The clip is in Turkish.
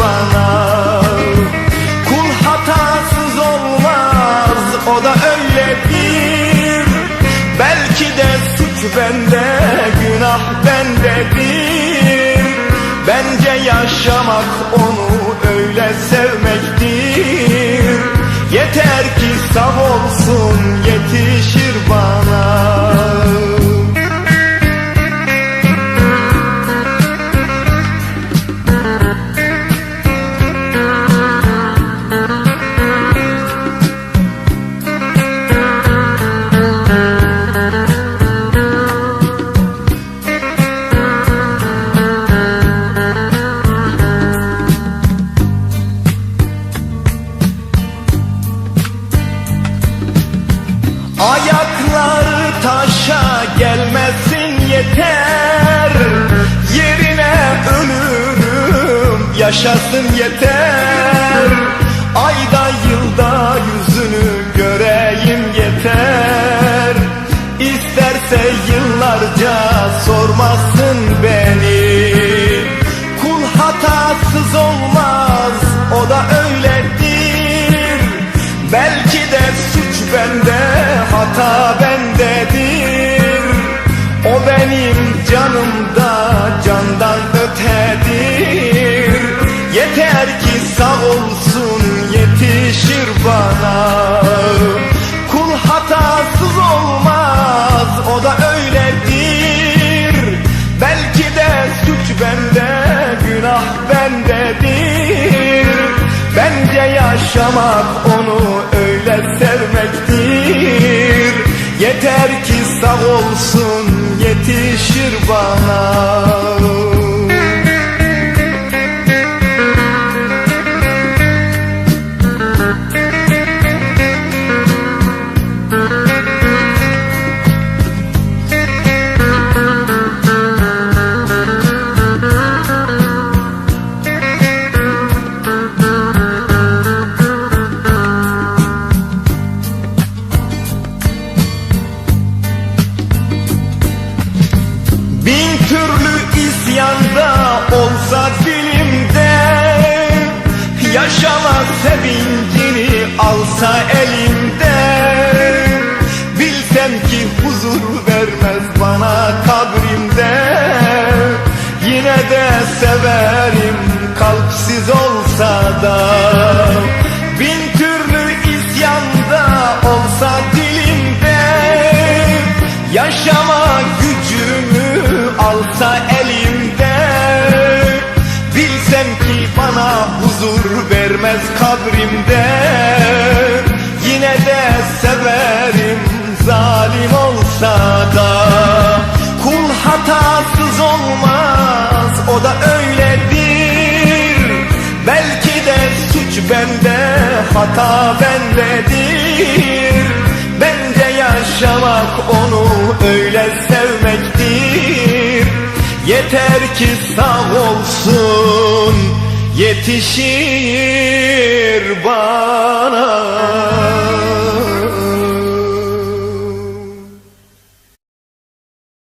bana Kul hatasız olmaz o da öyledir Belki de suç bende günah bendedir Bence yaşamak onu öyle Ayakları taşa gelmesin yeter. Yerine ölürüm yaşasın yeter. Ayda yılda yüzünü göreyim yeter. İsterse yıllarca hata bendedir. O benim canımda candan ötedir. Yeter ki sağ olsun yetişir bana. Kul hatasız olmaz o da öyledir. Belki de suç bende günah bendedir. Bence yaşamak onu Yeter ki sağ olsun yetişir bana olsa dilimde Yaşama sevincini alsa elimde. Bilsem ki huzur vermez bana kabrimde. Yine de severim kalpsiz olsa da. Bin türlü isyanda olsa dilimde Yaşama gücümü alsa elimde kabrimde. Yine de severim zalim olsa da. Kul hatasız olmaz o da öyledir. Belki de suç bende hata bendedir. Bence yaşamak onu öyle sevmektir. Yeter ki sağ olsun yetişir bana